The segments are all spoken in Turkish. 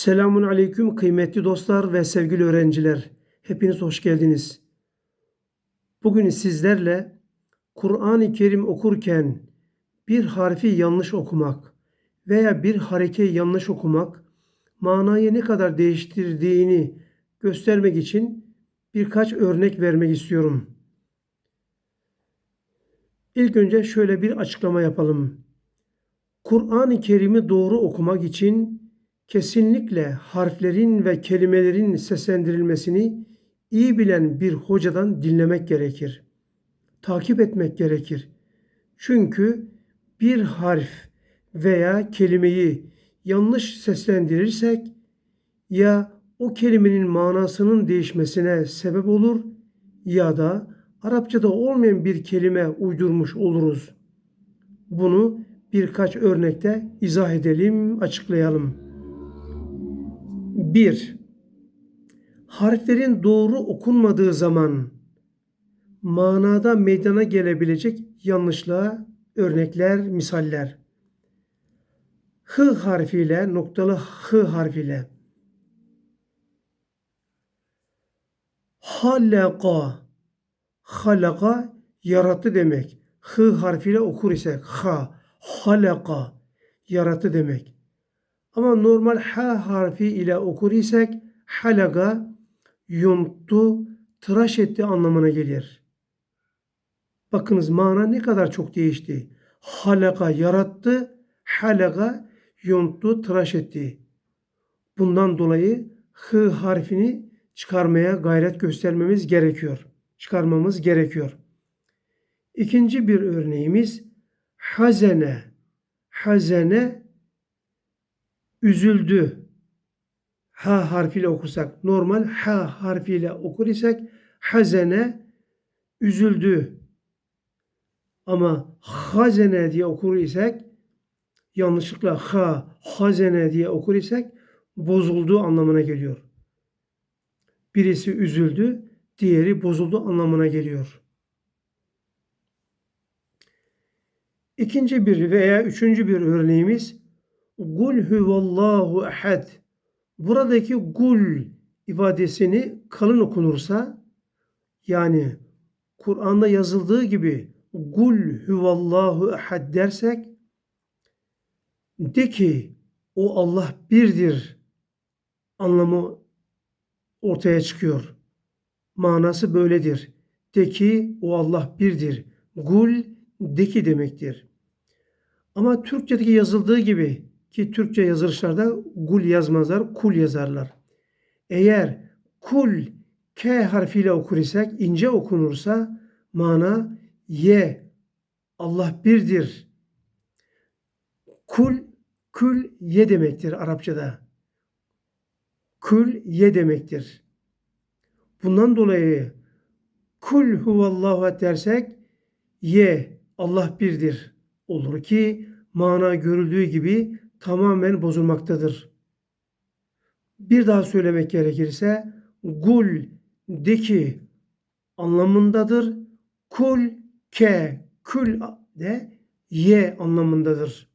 Selamun aleyküm kıymetli dostlar ve sevgili öğrenciler. Hepiniz hoş geldiniz. Bugün sizlerle Kur'an-ı Kerim okurken bir harfi yanlış okumak veya bir harekeyi yanlış okumak manayı ne kadar değiştirdiğini göstermek için birkaç örnek vermek istiyorum. İlk önce şöyle bir açıklama yapalım. Kur'an-ı Kerim'i doğru okumak için kesinlikle harflerin ve kelimelerin seslendirilmesini iyi bilen bir hocadan dinlemek gerekir. Takip etmek gerekir. Çünkü bir harf veya kelimeyi yanlış seslendirirsek ya o kelimenin manasının değişmesine sebep olur ya da Arapçada olmayan bir kelime uydurmuş oluruz. Bunu birkaç örnekte izah edelim, açıklayalım. 1. Harflerin doğru okunmadığı zaman manada meydana gelebilecek yanlışlığa örnekler, misaller. H harfiyle, noktalı H harfiyle. Halaka, halaka yarattı demek. H harfiyle okur isek ha, halaka yarattı demek. Ama normal H harfi ile okur isek halaga yunttu, tıraş etti anlamına gelir. Bakınız mana ne kadar çok değişti. Halaka yarattı, halaga yunttu, tıraş etti. Bundan dolayı H harfini çıkarmaya gayret göstermemiz gerekiyor. Çıkarmamız gerekiyor. İkinci bir örneğimiz hazene. Hazene üzüldü. Ha harfiyle okursak normal ha harfiyle okur isek hazene üzüldü. Ama hazene diye okur isek yanlışlıkla ha hazene diye okur isek bozuldu anlamına geliyor. Birisi üzüldü, diğeri bozuldu anlamına geliyor. İkinci bir veya üçüncü bir örneğimiz Gul huvallahu ehad. Buradaki gul ifadesini kalın okunursa yani Kur'an'da yazıldığı gibi gul huvallahu ehad dersek de ki o Allah birdir anlamı ortaya çıkıyor. Manası böyledir. De ki o Allah birdir. Gul de ki demektir. Ama Türkçedeki yazıldığı gibi ki Türkçe yazılışlarda gul yazmazlar, kul yazarlar. Eğer kul K harfiyle okur isek, ince okunursa mana ye, Allah birdir. Kul, kül ye demektir Arapçada. Kül ye demektir. Bundan dolayı kul huvallahu dersek ye Allah birdir olur ki mana görüldüğü gibi tamamen bozulmaktadır. Bir daha söylemek gerekirse gul de ki anlamındadır. Kul ke kül de ye anlamındadır.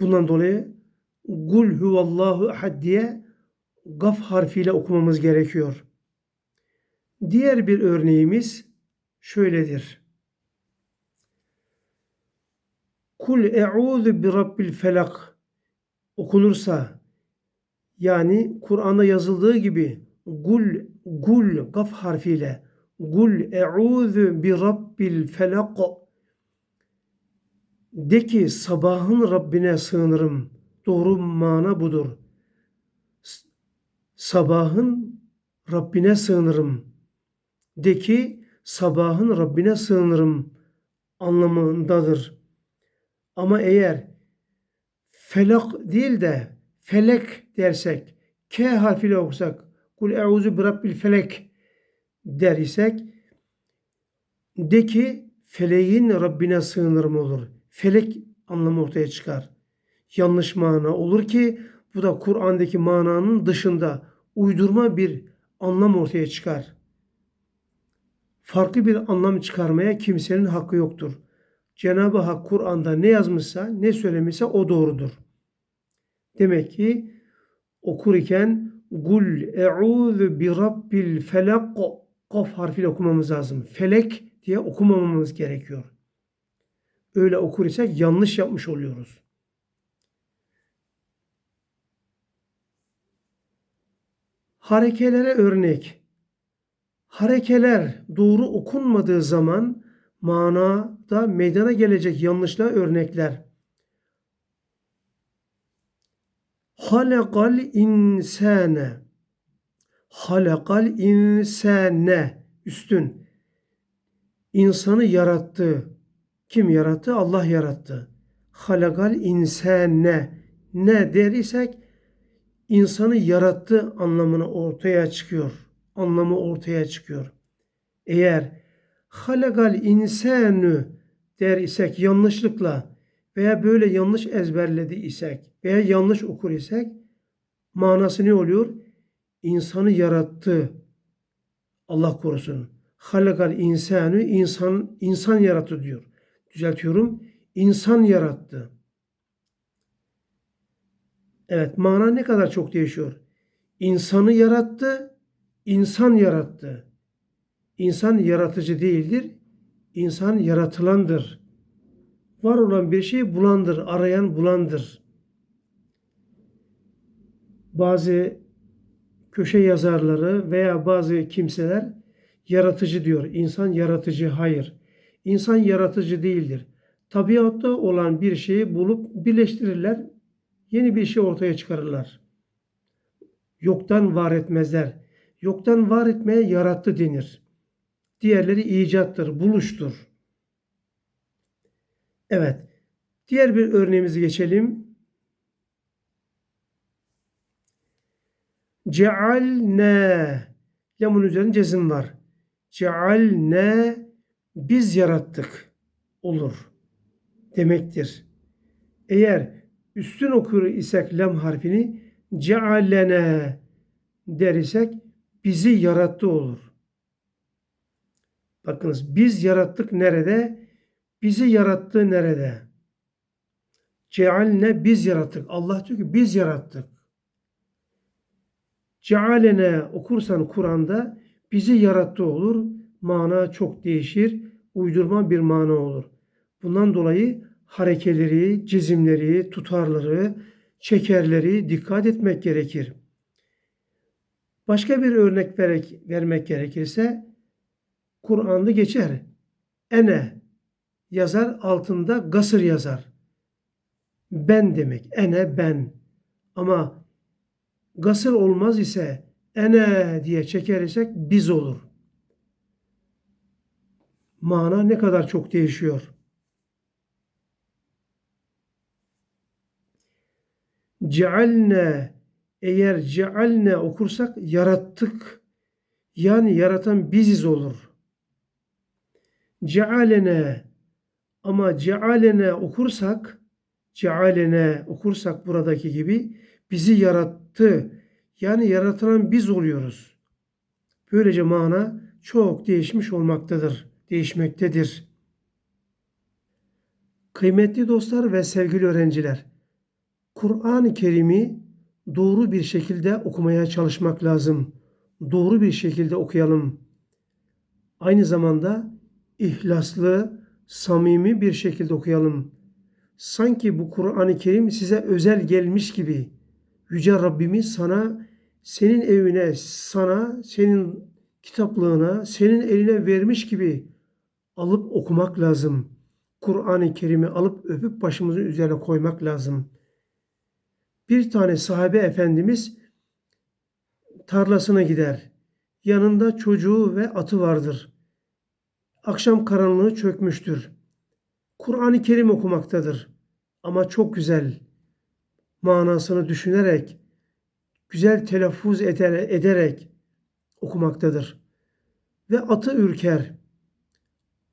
Bundan dolayı gul huvallahu ahad diye gaf harfiyle okumamız gerekiyor. Diğer bir örneğimiz şöyledir. Kul e'udhu bi rabbil felak okunursa yani Kur'an'da yazıldığı gibi gul gul gaf harfiyle gul e'udhu bi rabbil felak de ki sabahın Rabbine sığınırım. Doğru mana budur. Sabahın Rabbine sığınırım. De ki sabahın Rabbine sığınırım anlamındadır. Ama eğer felak değil de felek dersek, K harfiyle okusak, kul euzu bi rabbil felek der isek, de ki feleğin Rabbine sığınırım olur. Felek anlamı ortaya çıkar. Yanlış mana olur ki bu da Kur'an'daki mananın dışında uydurma bir anlam ortaya çıkar. Farklı bir anlam çıkarmaya kimsenin hakkı yoktur. Cenab-ı Hak Kur'an'da ne yazmışsa, ne söylemişse o doğrudur. Demek ki okur iken Gul e'udhu bi rabbil felak kaf harfiyle okumamız lazım. Felek diye okumamamız gerekiyor. Öyle okur isek yanlış yapmış oluyoruz. Harekelere örnek. Harekeler doğru okunmadığı zaman manada meydana gelecek yanlışlığa örnekler. Halakal insane. Halakal insane. Üstün. İnsanı yarattı. Kim yarattı? Allah yarattı. Halakal insane. Ne der isek insanı yarattı anlamını ortaya çıkıyor. Anlamı ortaya çıkıyor. Eğer halakal insanı der isek yanlışlıkla veya böyle yanlış ezberledi isek veya yanlış okur isek manası ne oluyor? İnsanı yarattı. Allah korusun. Halakal insanı insan insan yarattı diyor. Düzeltiyorum. İnsan yarattı. Evet mana ne kadar çok değişiyor. İnsanı yarattı, insan yarattı. İnsan yaratıcı değildir. İnsan yaratılandır. Var olan bir şeyi bulandır, arayan bulandır. Bazı köşe yazarları veya bazı kimseler yaratıcı diyor. İnsan yaratıcı. Hayır. İnsan yaratıcı değildir. Tabiatta olan bir şeyi bulup birleştirirler. Yeni bir şey ortaya çıkarırlar. Yoktan var etmezler. Yoktan var etmeye yarattı denir. Diğerleri icattır, buluştur. Evet. Diğer bir örneğimizi geçelim. Cealne. Lamun üzerinde cezim var. Cealne biz yarattık olur demektir. Eğer üstün okur isek lam harfini cealene der isek bizi yarattı olur. Bakınız biz yarattık nerede? Bizi yarattığı nerede? Cealne biz yarattık. Allah diyor ki biz yarattık. Cealene okursan Kur'an'da bizi yarattı olur. Mana çok değişir. Uydurma bir mana olur. Bundan dolayı harekeleri, cizimleri, tutarları, çekerleri dikkat etmek gerekir. Başka bir örnek vermek gerekirse Kur'an'da geçer. Ene yazar altında gasır yazar. Ben demek. Ene ben. Ama gasır olmaz ise ene diye çekersek biz olur. Mana ne kadar çok değişiyor. Cealne eğer cealne okursak yarattık. Yani yaratan biziz olur. Cealene ama cealene okursak cealene okursak buradaki gibi bizi yarattı. Yani yaratılan biz oluyoruz. Böylece mana çok değişmiş olmaktadır. Değişmektedir. Kıymetli dostlar ve sevgili öğrenciler, Kur'an-ı Kerim'i doğru bir şekilde okumaya çalışmak lazım. Doğru bir şekilde okuyalım. Aynı zamanda ihlaslı, samimi bir şekilde okuyalım. Sanki bu Kur'an-ı Kerim size özel gelmiş gibi. Yüce Rabbimiz sana, senin evine, sana, senin kitaplığına, senin eline vermiş gibi alıp okumak lazım. Kur'an-ı Kerim'i alıp öpüp başımızın üzerine koymak lazım. Bir tane sahabe efendimiz tarlasına gider. Yanında çocuğu ve atı vardır. Akşam karanlığı çökmüştür. Kur'an-ı Kerim okumaktadır. Ama çok güzel manasını düşünerek, güzel telaffuz ederek okumaktadır. Ve atı ürker.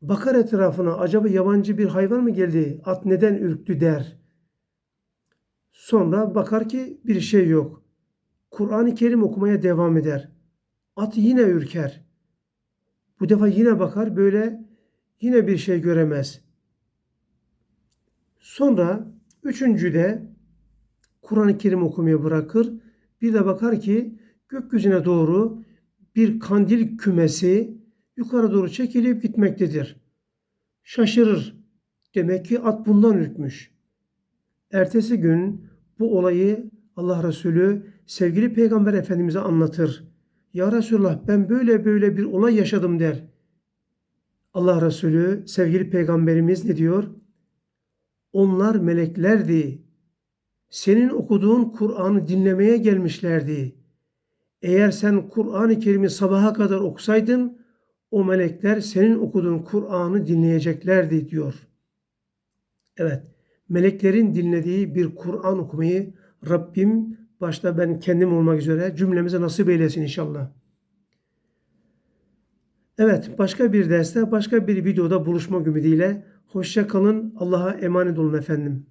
Bakar etrafına acaba yabancı bir hayvan mı geldi? At neden ürktü der. Sonra bakar ki bir şey yok. Kur'an-ı Kerim okumaya devam eder. At yine ürker. Bu defa yine bakar böyle yine bir şey göremez. Sonra üçüncüde Kur'an-ı Kerim okumaya bırakır. Bir de bakar ki gökyüzüne doğru bir kandil kümesi yukarı doğru çekilip gitmektedir. Şaşırır. Demek ki at bundan ürkmüş. Ertesi gün bu olayı Allah Resulü sevgili Peygamber Efendimiz'e anlatır. Ya Resulallah ben böyle böyle bir olay yaşadım der. Allah Resulü sevgili Peygamberimiz ne diyor? Onlar meleklerdi. Senin okuduğun Kur'an'ı dinlemeye gelmişlerdi. Eğer sen Kur'an-ı Kerim'i sabaha kadar okusaydın o melekler senin okuduğun Kur'an'ı dinleyeceklerdi diyor. Evet, meleklerin dinlediği bir Kur'an okumayı Rabbim başta ben kendim olmak üzere cümlemize nasip eylesin inşallah. Evet, başka bir derste, başka bir videoda buluşmak ümidiyle hoşça kalın. Allah'a emanet olun efendim.